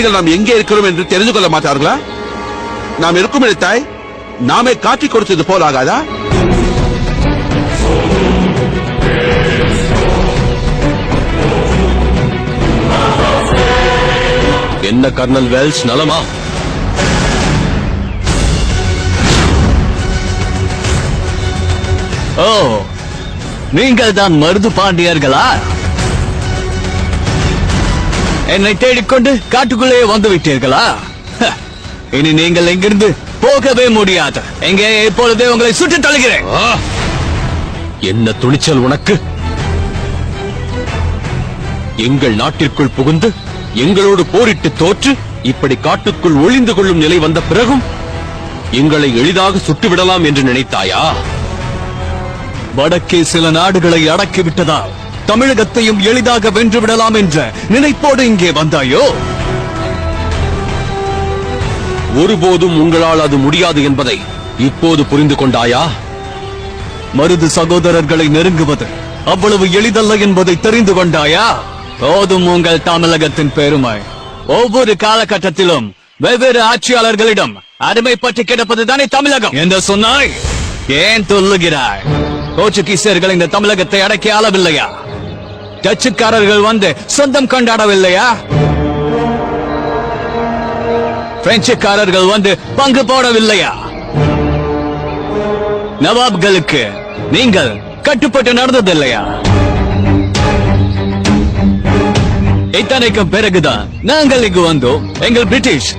எதிரிகள் நாம் எங்கே இருக்கிறோம் என்று தெரிந்து கொள்ள மாட்டார்களா? நாம் இருக்கும் இடத்தாய் நாமே காட்டிக் கொடுத்தது போல் ஆகாதா? என்ன கர்னல் வெல்ஸ் நலமா? ஓ நீங்கள் தான் மருது பாண்டியர்களா? என்னை தேடிக்கொண்டு காட்டுக்குள்ளே வந்து விட்டீர்களா இனி நீங்கள் இங்கிருந்து போகவே முடியாது. எங்கே இப்பொழுதே உங்களை சுட்டு தள்ளுகிறேன். ஆ! என்ன துணிச்சல் உனக்கு? எங்கள் நாட்டிற்குள் புகுந்து எங்களோடு போரிட்டு தோற்று இப்படி காட்டுக்குள் ஒளிந்து கொள்ளும் நிலை வந்த பிறகும் எங்களை எளிதாக சுட்டுவிடலாம் என்று நினைத்தாயா? வடக்கே சில நாடுகளை அடக்கி விட்டதால் தமிழகத்தையும் எளிதாக வென்று விடலாம் என்ற நினைப்போடு இங்கே வந்தாயோ? ஒருபோதும் உங்களால் அது முடியாது என்பதை இப்போது புரிந்து கொண்டாயா? மருது சகோதரர்களை நெருங்குவது அவ்வளவு எளிதல்ல என்பதை தெரிந்து கொண்டாயா? போதும் உங்கள் தமிழகத்தின் பெருமை. ஒவ்வொரு காலகட்டத்திலும் வெவ்வேறு ஆட்சியாளர்களிடம் அடிமைப்பட்டு கிடப்பதுதானே தமிழகம்? என்று சொன்னாய்? ஏன் சொல்லுகிறாய் போர்ச்சுகீசியர்கள் இந்த தமிழகத்தை அடக்கி ஆளவில்லையா? டச்சுக்காரர்கள் வந்து சொந்தம் கொண்டாடவில்லையா? பிரெஞ்சுக்காரர்கள் வந்து பங்கு போடவில்லையா? நவாப்களுக்கு நீங்கள் கட்டுப்பட்டு நடந்ததில்லையா? இத்தனைக்கும் பிறகுதான் நாங்கள் இங்கு வந்தோம். எங்கள் பிரிட்டிஷ்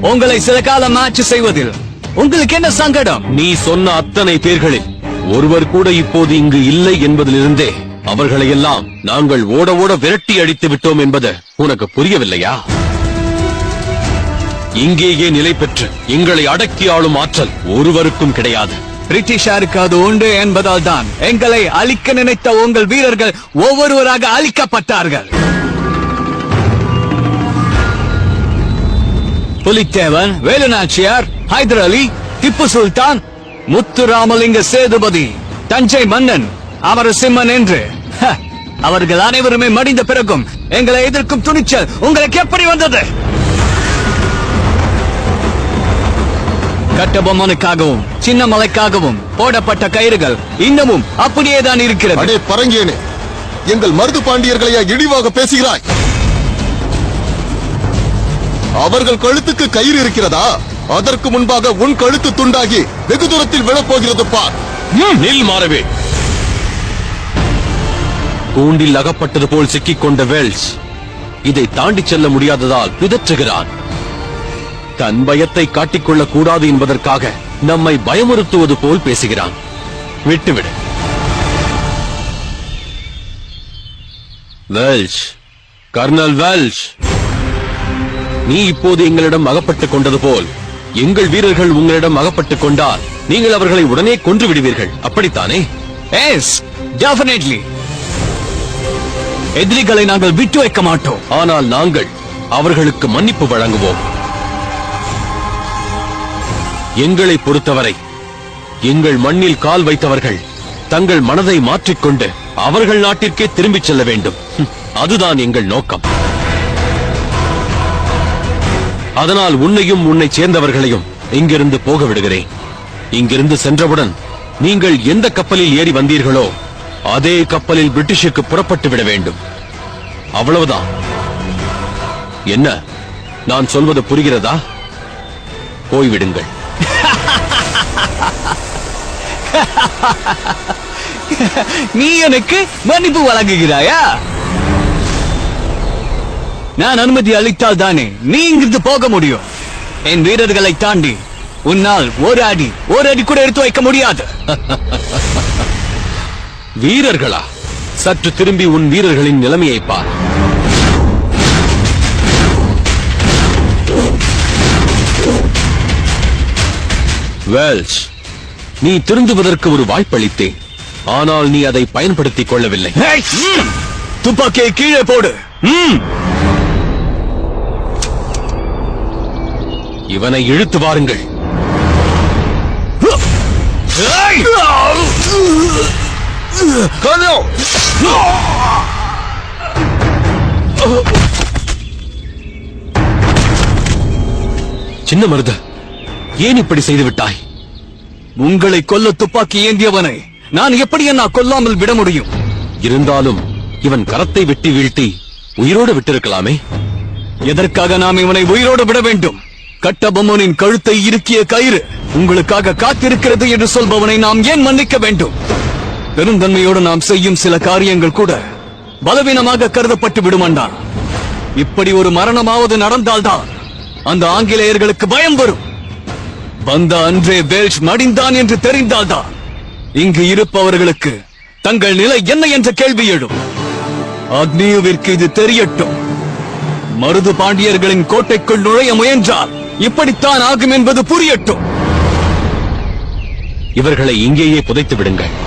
உங்களை சில காலம் ஆட்சி செய்வதில் உங்களுக்கு என்ன சங்கடம்? நீ சொன்ன அத்தனை பேர்களில் ஒருவர் கூட இப்போது இங்கு இல்லை என்பதிலிருந்தே அவர்களை எல்லாம் நாங்கள் ஓட ஓட விரட்டி அடித்து விட்டோம் என்பது உனக்கு புரியவில்லையா? இங்கேயே நிலை பெற்று எங்களை அடக்கி ஆளும் ஆற்றல் ஒருவருக்கும் கிடையாது. பிரிட்டிஷாருக்கு அது உண்டு என்பதால் தான் எங்களை அழிக்க நினைத்த உங்கள் வீரர்கள் ஒவ்வொருவராக அழிக்கப்பட்டார்கள். புலித்தேவன் வேலுநாச்சியார் ஹைதர் அலி திப்பு சுல்தான் முத்துராமலிங்க சேதுபதி தஞ்சை மன்னன் அமரசிம்மன் என்று அவர்கள் அனைவருமே மடிந்த பிறகும் எங்களை எதிர்க்கும் துணிச்சல் உங்களுக்கு எப்படி வந்தது? கட்டபொம்மனுக்காகவும் சின்ன மலைக்காகவும் போடப்பட்ட கயிறுகள் இன்னமும் அப்படியே தான் இருக்கிறது. அடே பரங்கேனே எங்கள் மருது பாண்டியர்களையா இழிவாக பேசுகிறாய்? அவர்கள் கழுத்துக்கு கயிறு இருக்கிறதா? அதற்கு முன்பாக உன் கழுத்து துண்டாகி வெகு தூரத்தில் விழப்போகிறது பார். நில் மாறவே கூண்டில் அகப்பட்டது போல் சிக்கிக் கொண்ட வேல்ஸ் இதை தாண்டி செல்ல முடியாததால் பிதற்றுகிறான். தன் பயத்தை காட்டிக்கொள்ளக் கூடாது என்பதற்காக நம்மை பயமுறுத்துவது போல் பேசுகிறான். விட்டுவிடு. வெல்ஷ் கர்னல் வெல்ஷ் நீ இப்போது எங்களிடம் அகப்பட்டுக் கொண்டது போல் எங்கள் வீரர்கள் உங்களிடம் அகப்பட்டுக் கொண்டால் நீங்கள் அவர்களை உடனே கொன்று விடுவீர்கள். அப்படித்தானே? எஸ் டெஃபினெட்லி எதிரிகளை நாங்கள் விட்டு வைக்க மாட்டோம். ஆனால் நாங்கள் அவர்களுக்கு மன்னிப்பு வழங்குவோம். எங்களை பொறுத்தவரை எங்கள் மண்ணில் கால் வைத்தவர்கள் தங்கள் மனதை மாற்றிக்கொண்டு அவர்கள் நாட்டிற்கே திரும்பிச் செல்ல வேண்டும். அதுதான் எங்கள் நோக்கம். அதனால் உன்னையும் உன்னை சேர்ந்தவர்களையும் இங்கிருந்து போக விடுகிறேன் இங்கிருந்து சென்றவுடன் நீங்கள் எந்த கப்பலில் ஏறி வந்தீர்களோ அதே கப்பலில் பிரிட்டிஷுக்கு புறப்பட்டு விட வேண்டும். அவ்வளவுதான். என்ன நான் சொல்வது புரிகிறதா? போய்விடுங்கள். நீ எனக்கு மன்னிப்பு வழங்குகிறாயா? நான் அனுமதி அளித்தால் தானே நீ இங்கிருந்து போக முடியும். என் வீரர்களை தாண்டி உன்னால் ஒரு அடி ஒரு அடி கூட எடுத்து வைக்க முடியாது. வீரர்களா? சற்று திரும்பி உன் வீரர்களின் நிலைமையை பார். வெல்ஸ் நீ திருந்துவதற்கு ஒரு வாய்ப்பளித்தேன். ஆனால் நீ அதை பயன்படுத்திக் கொள்ளவில்லை. துப்பாக்கியை கீழே போடு. இவனை இழுத்து வாருங்கள். ஏய்! சின்ன மருது ஏன் இப்படி செய்து விட்டாய் உங்களை கொல்ல துப்பாக்கி ஏந்தியவனை நான் எப்படி நான் கொல்லாமல் விட முடியும்? இருந்தாலும் இவன் கரத்தை வெட்டி வீழ்த்தி உயிரோடு விட்டிருக்கலாமே? எதற்காக நாம் இவனை உயிரோடு விட வேண்டும்? கட்டபொம்மனின் கழுத்தை இறுக்கிய கயிறு உங்களுக்காக காத்திருக்கிறது என்று சொல்பவனை நாம் ஏன் மன்னிக்க வேண்டும்? பெருந்தன்மையோடு நாம் செய்யும் சில காரியங்கள் கூட பலவீனமாக கருதப்பட்டு விடுமாண்டா இப்படி ஒரு மரணமாவது நடந்தால்தான் அந்த ஆங்கிலேயர்களுக்கு பயம் வரும். வந்த அன்றே வேல்ஷ் மடிந்தான் என்று தெரிந்தால்தான் இங்கு இருப்பவர்களுக்கு தங்கள் நிலை என்ன என்ற கேள்வி எழும். அக்னியுவிற்கு இது தெரியட்டும். மருது பாண்டியர்களின் கோட்டைக்குள் நுழைய முயன்றால் இப்படித்தான் ஆகும் என்பது புரியட்டும். இவர்களை இங்கேயே புதைத்து விடுங்கள்.